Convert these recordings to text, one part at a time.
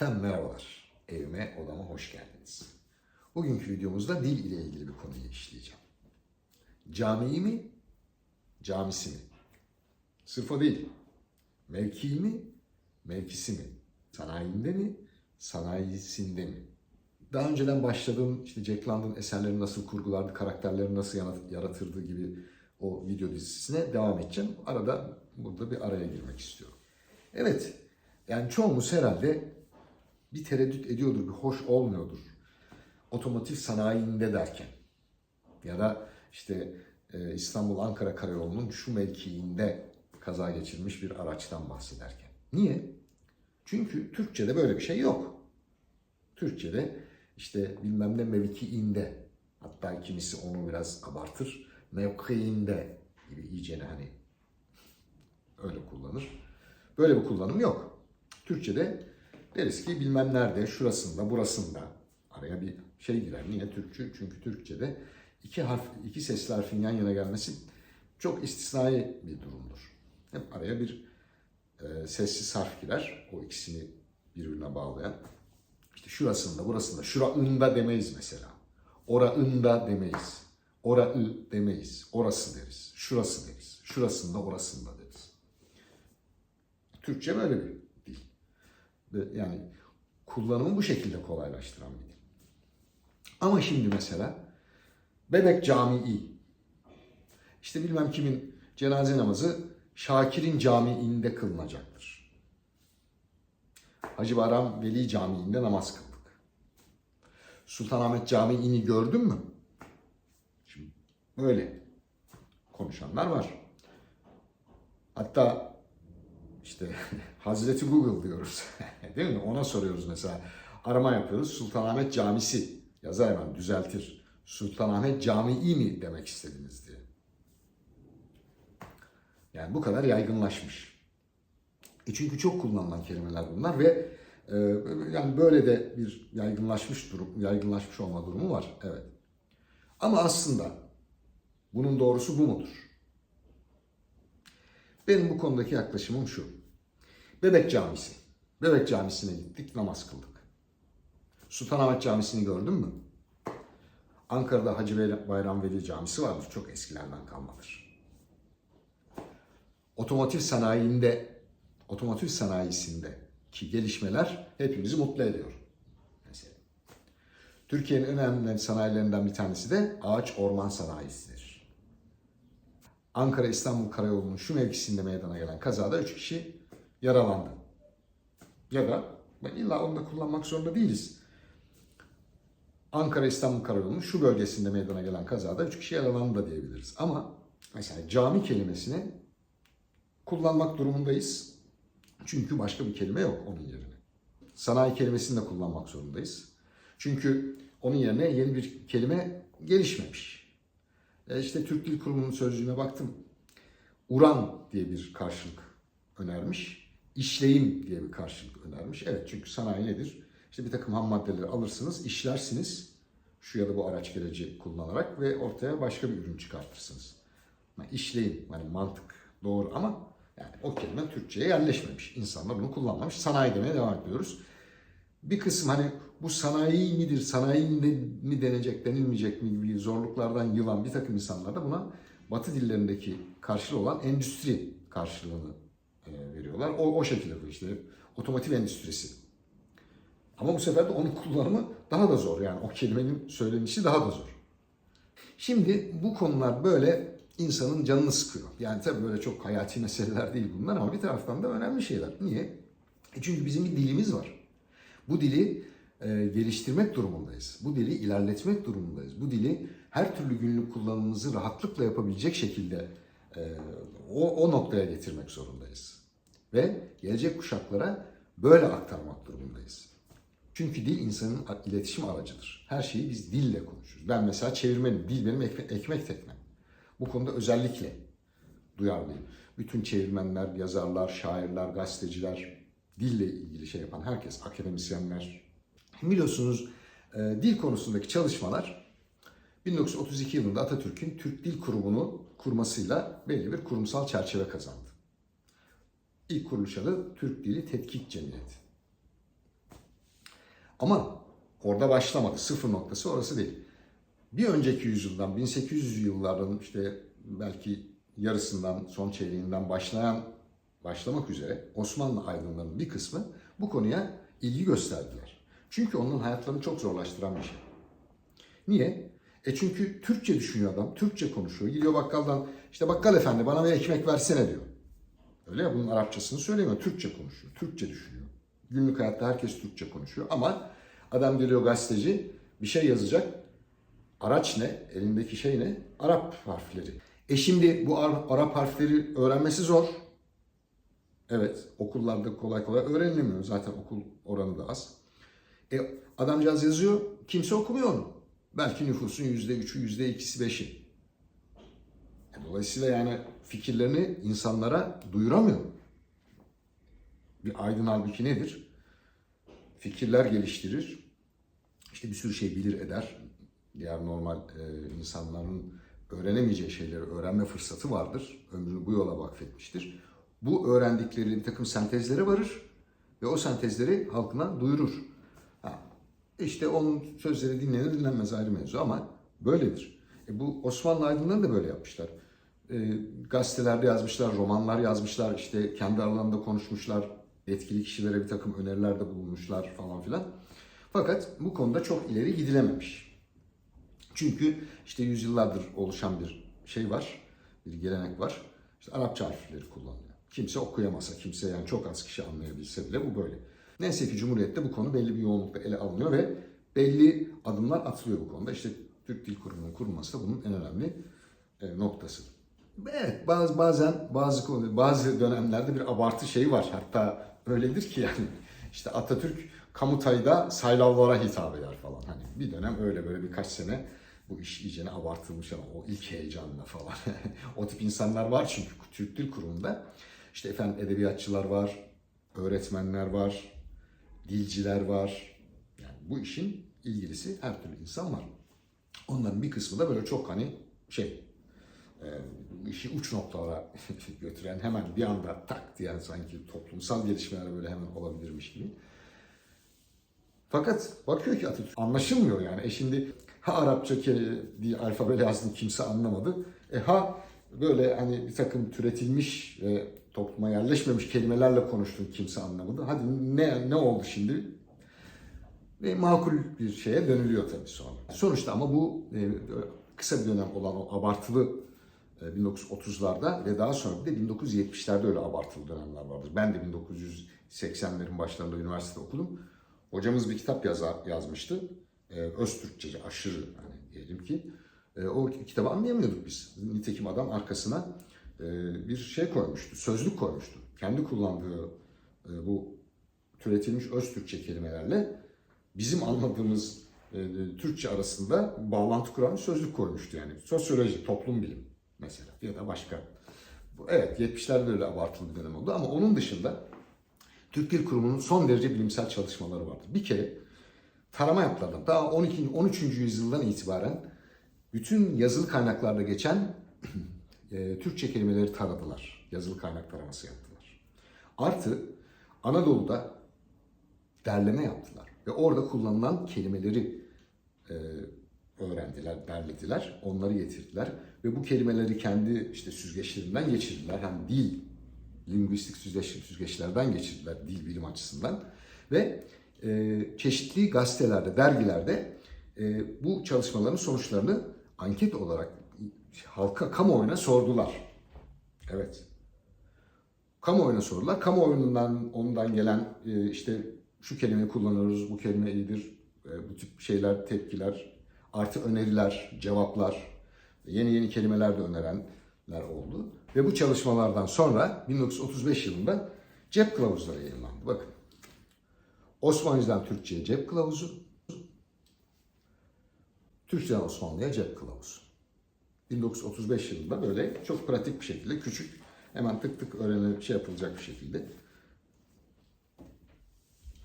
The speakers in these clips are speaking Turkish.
Efendim merhabalar. Evime, odama hoş geldiniz. Bugünkü videomuzda dil ile ilgili bir konuyu işleyeceğim. Camii mi, camisi mi? Sırf o değil. Mevki mi, mevkisi mi? Sanayinde mi, sanayisinde mi? Daha önceden başladığım işte Jack London eserlerini nasıl kurgulardı, karakterlerini nasıl yaratırdı gibi o video dizisine devam edeceğim. Arada burada bir araya girmek istiyorum. Evet, yani çoğumuz herhalde bir tereddüt ediyordur, bir hoş olmuyordur. Otomotiv sanayinde derken ya da işte e, İstanbul-Ankara Karayolu'nun şu mevkiinde kaza geçirmiş bir araçtan bahsederken. Niye? Çünkü Türkçe'de böyle bir şey yok. Türkçe'de işte bilmem ne mevkiinde hatta kimisi onu biraz abartır mevkiinde gibi iyicene hani öyle kullanır. Böyle bir kullanım yok. Türkçe'de deriz ki bilmem nerede, şurasında, burasında araya bir şey girer. Niye Türkçü? Çünkü Türkçe'de iki harf, iki sesli harfin yan yana gelmesi çok istisnai bir durumdur. Hep araya bir e, sessiz harf girer. O ikisini birbirine bağlayan. İşte şurasında, burasında, şuraında demeyiz mesela. Oraında demeyiz. Oraı demeyiz. Orası deriz. Şurası deriz. Şurasında, orasında deriz. Türkçe böyle bir Yani kullanımı bu şekilde kolaylaştıran bir dil. Ama şimdi mesela Bebek Camii. İşte bilmem kimin cenaze namazı Şakir'in camiinde kılınacaktır. Hacı Bayram Veli Camii'nde namaz kıldık. Sultanahmet Camii'ni gördün mü? Şimdi böyle konuşanlar var. Hatta işte Hazreti Google diyoruz. Değil mi? Ona soruyoruz mesela. Arama yapıyoruz. Sultanahmet Camisi yazar hemen düzeltir. Sultanahmet Camii mi demek istediniz diye. Yani bu kadar yaygınlaşmış. E çünkü çok kullanılan kelimeler bunlar ve e, yani böyle de bir yaygınlaşmış durum, yaygınlaşmış olma durumu var. Evet. Ama aslında bunun doğrusu bu mudur? Benim bu konudaki yaklaşımım şu. Bebek Camisi. Bebek Camisi'ne gittik, namaz kıldık. Sultanahmet Camisi'ni gördün mü? Ankara'da Hacı Bayram Veli Camisi vardır. Çok eskilerden kalmadır. Otomotiv sanayinde, otomotiv sanayisinde ki gelişmeler hepimizi mutlu ediyor. Mesela. Türkiye'nin en önemli sanayilerinden bir tanesi de ağaç orman sanayisidir. Ankara İstanbul Karayolu'nun şu mevkisinde meydana gelen kazada 3 kişi yaralandı. Ya da illa onu da kullanmak zorunda değiliz. Ankara İstanbul Karayolu'nun şu bölgesinde meydana gelen kazada 3 kişi yaralandı da diyebiliriz. Ama mesela cami kelimesini kullanmak durumundayız. Çünkü başka bir kelime yok onun yerine. Sanayi kelimesini de kullanmak zorundayız. Çünkü onun yerine yeni bir kelime gelişmemiş. E işte Türk Dil Kurumu'nun sözcüğüne baktım. Uran diye bir karşılık önermiş. İşleyim diye bir karşılık önermiş. Evet çünkü sanayi nedir? İşte bir takım ham maddeleri alırsınız, işlersiniz. Şu ya da bu araç gereci kullanarak ve ortaya başka bir ürün çıkartırsınız. Yani işleyim, yani mantık doğru ama yani o kelime Türkçe'ye yerleşmemiş. İnsanlar bunu kullanmamış. Sanayi demeye devam ediyoruz. Bir kısım hani bu sanayi midir, sanayi mi denecek, denilmeyecek mi gibi zorluklardan yılan bir takım insanlar da buna Batı dillerindeki karşılığı olan endüstri karşılığını veriyorlar. O, o şekilde bu işte otomotiv endüstrisi. Ama bu sefer de onun kullanımı daha da zor. Yani o kelimenin söylenişi daha da zor. Şimdi bu konular böyle insanın canını sıkıyor. Yani tabii böyle çok hayati meseleler değil bunlar ama bir taraftan da önemli şeyler. Niye? E çünkü bizim bir dilimiz var. Bu dili e, geliştirmek durumundayız. Bu dili ilerletmek durumundayız. Bu dili her türlü günlük kullanımımızı rahatlıkla yapabilecek şekilde e, o, o noktaya getirmek zorundayız. Ve gelecek kuşaklara böyle aktarmak durumundayız. Çünkü dil insanın iletişim aracıdır. Her şeyi biz dille konuşuruz. Ben mesela çevirmenim. Dil benim ekmek teknem. Bu konuda özellikle duyarlıyım. Bütün çevirmenler, yazarlar, şairler, gazeteciler, dille ilgili şey yapan herkes, akademisyenler. Biliyorsunuz e, dil konusundaki çalışmalar 1932 yılında Atatürk'ün Türk Dil Kurumu'nu kurmasıyla belli bir kurumsal çerçeve kazandı. İlk kuruluş adı Türk Dili Tetkik Cemiyeti. Ama orada başlamadı. Sıfır noktası orası değil. Bir önceki yüzyıldan 1800 yılların işte belki yarısından son çeyreğinden başlayan başlamak üzere Osmanlı aydınlarının bir kısmı bu konuya ilgi gösterdiler. Çünkü onun hayatlarını çok zorlaştıran bir şey. Niye? E çünkü Türkçe düşünüyor adam, Türkçe konuşuyor. Gidiyor bakkaldan, işte bakkal efendi bana bir ekmek versene diyor. Öyle ya bunun Arapçasını söylemiyor, Türkçe konuşuyor, Türkçe düşünüyor. Günlük hayatta herkes Türkçe konuşuyor ama adam geliyor gazeteci bir şey yazacak. Araç ne? Elindeki şey ne? Arap harfleri. E şimdi bu Ar- Arap harfleri öğrenmesi zor. Evet, okullarda kolay kolay öğrenilemiyor. Zaten okul oranı da az. E, adamcağız yazıyor, kimse okumuyor onu. Belki nüfusun yüzde üçü, yüzde ikisi, beşi. E, dolayısıyla yani fikirlerini insanlara duyuramıyor. Bir aydın halbuki nedir? Fikirler geliştirir. İşte bir sürü şey bilir eder. Diğer normal e, insanların öğrenemeyeceği şeyleri öğrenme fırsatı vardır. Ömrünü bu yola vakfetmiştir. Bu öğrendikleri bir takım sentezlere varır ve o sentezleri halkına duyurur. İşte onun sözleri dinlenir dinlenmez ayrı mevzu ama böyledir. E bu Osmanlı aydınları da böyle yapmışlar. E, gazetelerde yazmışlar, romanlar yazmışlar, işte kendi aralarında konuşmuşlar, yetkili kişilere bir takım önerilerde bulunmuşlar falan filan. Fakat bu konuda çok ileri gidilememiş. Çünkü işte yüzyıllardır oluşan bir şey var, bir gelenek var. İşte Arapça harfleri kullanılıyor. Kimse okuyamasa, kimse yani çok az kişi anlayabilse bile bu böyle. Neyse ki Cumhuriyet'te bu konu belli bir yoğunlukla ele alınıyor ve belli adımlar atılıyor bu konuda. İşte Türk Dil Kurumu'nun kurulması da bunun en önemli e, noktası. Evet bazı bazen bazı konu bazı dönemlerde bir abartı şeyi var. Hatta öyledir ki yani işte Atatürk Kamutay'da saylavlara hitap eder falan. Hani bir dönem öyle böyle birkaç sene bu iş iyicene abartılmış ama o ilk heyecanla falan. o tip insanlar var çünkü Türk Dil Kurumu'nda. İşte efendim edebiyatçılar var, öğretmenler var, dilciler var. Yani bu işin ilgilisi her türlü insan var. Onların bir kısmı da böyle çok hani şey e, işi uç noktalara götüren hemen bir anda tak diye sanki toplumsal gelişmeler böyle hemen olabilirmiş gibi. Fakat bakıyor ki Atatürk anlaşılmıyor yani. E şimdi ha Arapça diye alfabeyle yazdım kimse anlamadı. E ha böyle hani bir takım türetilmiş ve topluma yerleşmemiş kelimelerle konuştun kimse anlamadı. Hadi ne ne oldu şimdi? Ve makul bir şeye dönülüyor tabii sonra. Sonuçta ama bu e, kısa bir dönem olan o abartılı e, 1930'larda ve daha sonra bir de 1970'lerde öyle abartılı dönemler vardır. Ben de 1980'lerin başlarında üniversitede okudum. Hocamız bir kitap yazar, yazmıştı. E, Öztürkçece aşırı hani diyelim ki. E, o kitabı anlayamıyorduk biz. Nitekim adam arkasına e, bir şey koymuştu, sözlük koymuştu. Kendi kullandığı e, bu türetilmiş Öztürkçe kelimelerle bizim anladığımız e, Türkçe arasında bağlantı kuran sözlük koymuştu yani. Sosyoloji, toplum bilim mesela ya da başka. Evet 70'lerde öyle abartılı bir dönem oldu ama onun dışında Türk Dil Kurumu'nun son derece bilimsel çalışmaları vardır. Bir kere tarama yaptılar. Daha 12. 13. yüzyıldan itibaren bütün yazılı kaynaklarda geçen e, Türkçe kelimeleri taradılar. Yazılı kaynak taraması yaptılar. Artı Anadolu'da derleme yaptılar. Ve orada kullanılan kelimeleri e, öğrendiler, derlediler, onları getirdiler. Ve bu kelimeleri kendi işte süzgeçlerinden geçirdiler. Hem dil, lingüistik süzgeç, süzgeçlerden geçirdiler dil bilim açısından. Ve e, çeşitli gazetelerde, dergilerde e, bu çalışmaların sonuçlarını anket olarak halka, kamuoyuna sordular. Evet. Kamuoyuna sordular. Kamuoyundan ondan gelen e, işte şu kelimeyi kullanıyoruz, bu kelime iyidir, e, bu tip şeyler, tepkiler, artı öneriler, cevaplar, yeni yeni kelimeler de önerenler oldu. Ve bu çalışmalardan sonra 1935 yılında cep kılavuzları yayınlandı. Bakın. Osmanlıcadan Türkçe'ye cep kılavuzu, Türkçeden Osmanlı'ya cep kılavuzu. 1935 yılında böyle çok pratik bir şekilde küçük hemen tık tık öğrenilip şey yapılacak bir şekilde.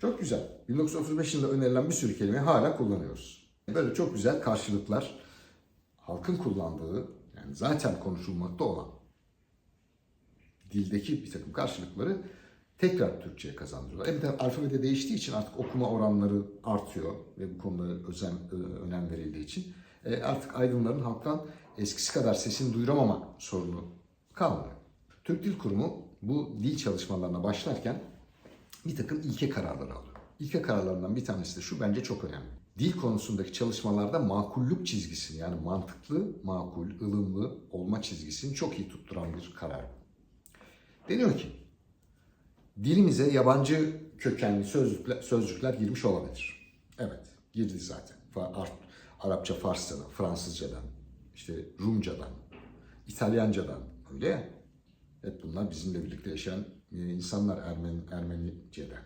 Çok güzel. 1935 yılında önerilen bir sürü kelimeyi hala kullanıyoruz. Böyle çok güzel karşılıklar halkın kullandığı yani zaten konuşulmakta olan dildeki bir takım karşılıkları tekrar Türkçe'ye kazandırıyorlar. E de alfabede değiştiği için artık okuma oranları artıyor ve bu konuda özen, ö- önem verildiği için e, artık aydınların halktan eskisi kadar sesini duyuramama sorunu kalmıyor. Türk Dil Kurumu bu dil çalışmalarına başlarken bir takım ilke kararları alıyor. İlke kararlarından bir tanesi de şu bence çok önemli. Dil konusundaki çalışmalarda makullük çizgisini yani mantıklı, makul, ılımlı olma çizgisini çok iyi tutturan bir karar. Deniyor ki dilimize yabancı kökenli sözcükler, sözcükler girmiş olabilir. Evet, girdi zaten. Arapça, Farsçadan, Fransızcadan, işte Rumcadan, İtalyancadan öyle ya. Hep bunlar bizimle birlikte yaşayan e, insanlar Ermeni, Ermenice'den.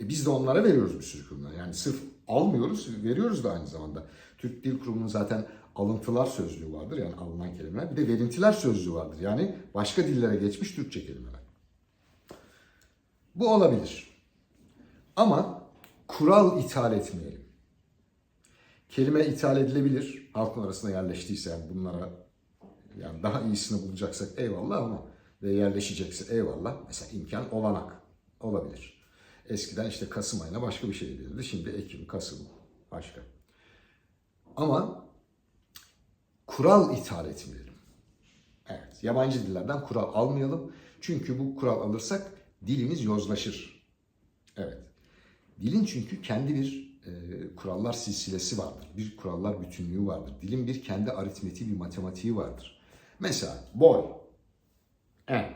E biz de onlara veriyoruz bir sürü kurumlar. Yani sırf almıyoruz, veriyoruz da aynı zamanda. Türk Dil Kurumu'nun zaten alıntılar sözlüğü vardır yani alınan kelimeler. Bir de verintiler sözlüğü vardır. Yani başka dillere geçmiş Türkçe kelimeler. Bu olabilir. Ama kural ithal etmeyelim. Kelime ithal edilebilir. Halkın arasında yerleştiyse yani bunlara yani daha iyisini bulacaksak eyvallah ama ve yerleşecekse eyvallah. Mesela imkan olanak olabilir. Eskiden işte Kasım ayına başka bir şey denirdi. Şimdi Ekim, Kasım başka. Ama kural ithal etmeyelim. Evet, yabancı dillerden kural almayalım. Çünkü bu kural alırsak dilimiz yozlaşır. Evet. Dilin çünkü kendi bir e, kurallar silsilesi vardır. Bir kurallar bütünlüğü vardır. Dilin bir kendi aritmetiği, bir matematiği vardır. Mesela boy, en,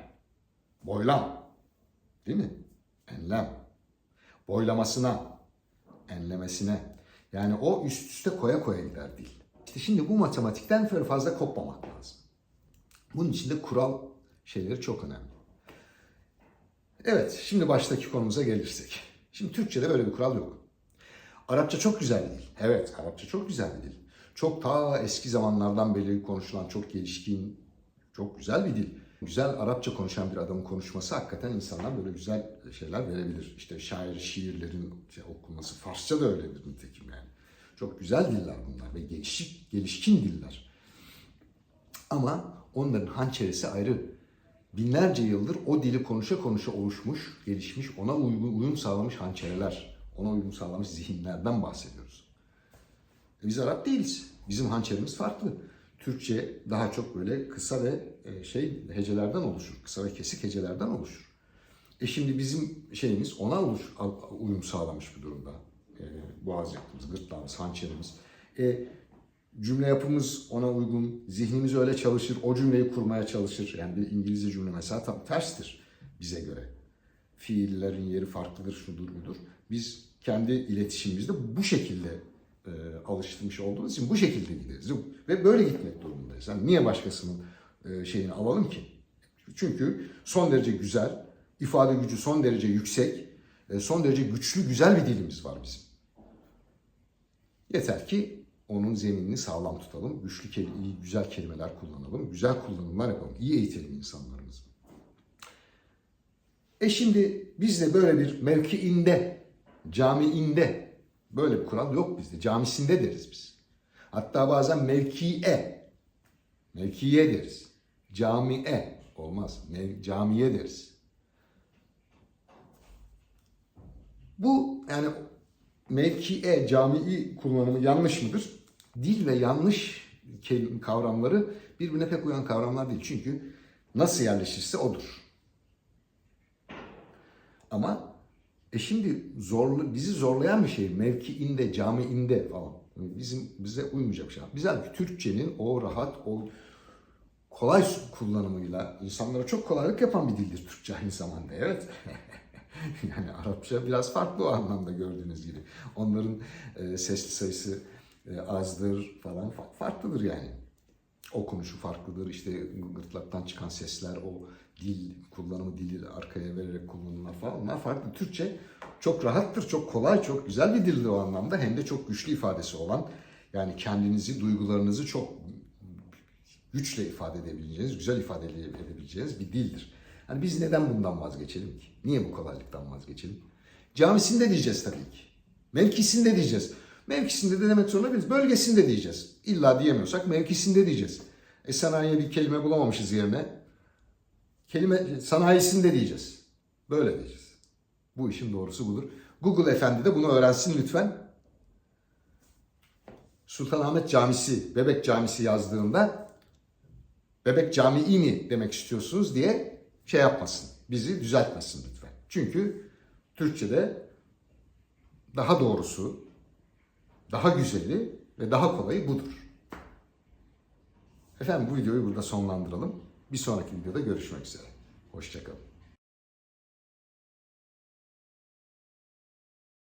boylam, değil mi? Enlem, boylamasına, enlemesine. Yani o üst üste koya koya gider dil. İşte şimdi bu matematikten fazla kopmamak lazım. Bunun için de kural şeyleri çok önemli. Evet, şimdi baştaki konumuza gelirsek. Şimdi Türkçe'de böyle bir kural yok. Arapça çok güzel bir dil. Evet, Arapça çok güzel bir dil. Çok ta eski zamanlardan beri konuşulan, çok gelişkin, çok güzel bir dil. Güzel Arapça konuşan bir adamın konuşması hakikaten insanlar böyle güzel şeyler verebilir. İşte şair şiirlerin şey, okunması, Farsça da öyledir nitekim yani. Çok güzel diller bunlar ve gelişik, gelişkin diller. Ama onların hançeresi ayrı. Binlerce yıldır o dili konuşa konuşa oluşmuş, gelişmiş, ona uyum sağlamış hançereler, ona uyum sağlamış zihinlerden bahsediyoruz. E Biz Arap değiliz. Bizim hançerimiz farklı. Türkçe daha çok böyle kısa ve e, şey hecelerden oluşur. Kısa ve kesik hecelerden oluşur. E şimdi bizim şeyimiz ona uyum sağlamış bir durumda. E, boğaz yapımız, gırtlağımız, hançerimiz. E, cümle yapımız ona uygun, zihnimiz öyle çalışır, o cümleyi kurmaya çalışır. Yani bir İngilizce cümle mesela tam terstir bize göre. Fiillerin yeri farklıdır, şudur budur. Biz kendi iletişimimizde bu şekilde e, alıştırmış olduğumuz için bu şekilde gideriz. Ve böyle gitmek durumundayız. Yani niye başkasının e, şeyini alalım ki? Çünkü son derece güzel, ifade gücü son derece yüksek, e, son derece güçlü, güzel bir dilimiz var bizim. Yeter ki onun zeminini sağlam tutalım, güçlü, kelime, iyi, güzel kelimeler kullanalım, güzel kullanımlar yapalım, iyi eğitelim insanlarımızı. E şimdi biz de böyle bir mevkiinde, camiinde böyle bir kural yok bizde. Camisinde deriz biz. Hatta bazen mevkiye, mevkiye deriz. Camiye olmaz. Mev, camiye deriz. Bu yani mevkiye, camii kullanımı yanlış mıdır? Dil ve yanlış kavramları birbirine pek uyan kavramlar değil. Çünkü nasıl yerleşirse odur. Ama e şimdi zorlu, bizi zorlayan bir şey mevkiinde, camiinde falan. Bizim bize uymayacak bir şey. Biz halbuki Türkçenin o rahat, o kolay kullanımıyla insanlara çok kolaylık yapan bir dildir Türkçe aynı zamanda. Evet. yani Arapça biraz farklı o anlamda gördüğünüz gibi. Onların e, sesli sayısı e, azdır falan fa- farklıdır yani. Okunuşu farklıdır. İşte gırtlaktan çıkan sesler, o dil kullanımı dili arkaya vererek kullanımlar falan onlar farklı. Türkçe çok rahattır, çok kolay, çok güzel bir dildir o anlamda. Hem de çok güçlü ifadesi olan yani kendinizi, duygularınızı çok güçle ifade edebileceğiniz, güzel ifade edebileceğiniz bir dildir. Hani biz neden bundan vazgeçelim ki? Niye bu kolaylıktan vazgeçelim? Camisinde diyeceğiz tabii ki. Mevkisinde diyeceğiz. Mevkisinde de demek zorunda. Bölgesinde diyeceğiz. İlla diyemiyorsak mevkisinde diyeceğiz. E sanayiye bir kelime bulamamışız yerine. Kelime sanayisinde diyeceğiz. Böyle diyeceğiz. Bu işin doğrusu budur. Google Efendi de bunu öğrensin lütfen. Sultanahmet Camisi, Bebek Camisi yazdığında Bebek Camii mi demek istiyorsunuz diye şey yapmasın. Bizi düzeltmesin lütfen. Çünkü Türkçe'de daha doğrusu, daha güzeli ve daha kolayı budur. Efendim bu videoyu burada sonlandıralım. Bir sonraki videoda görüşmek üzere. Hoşçakalın.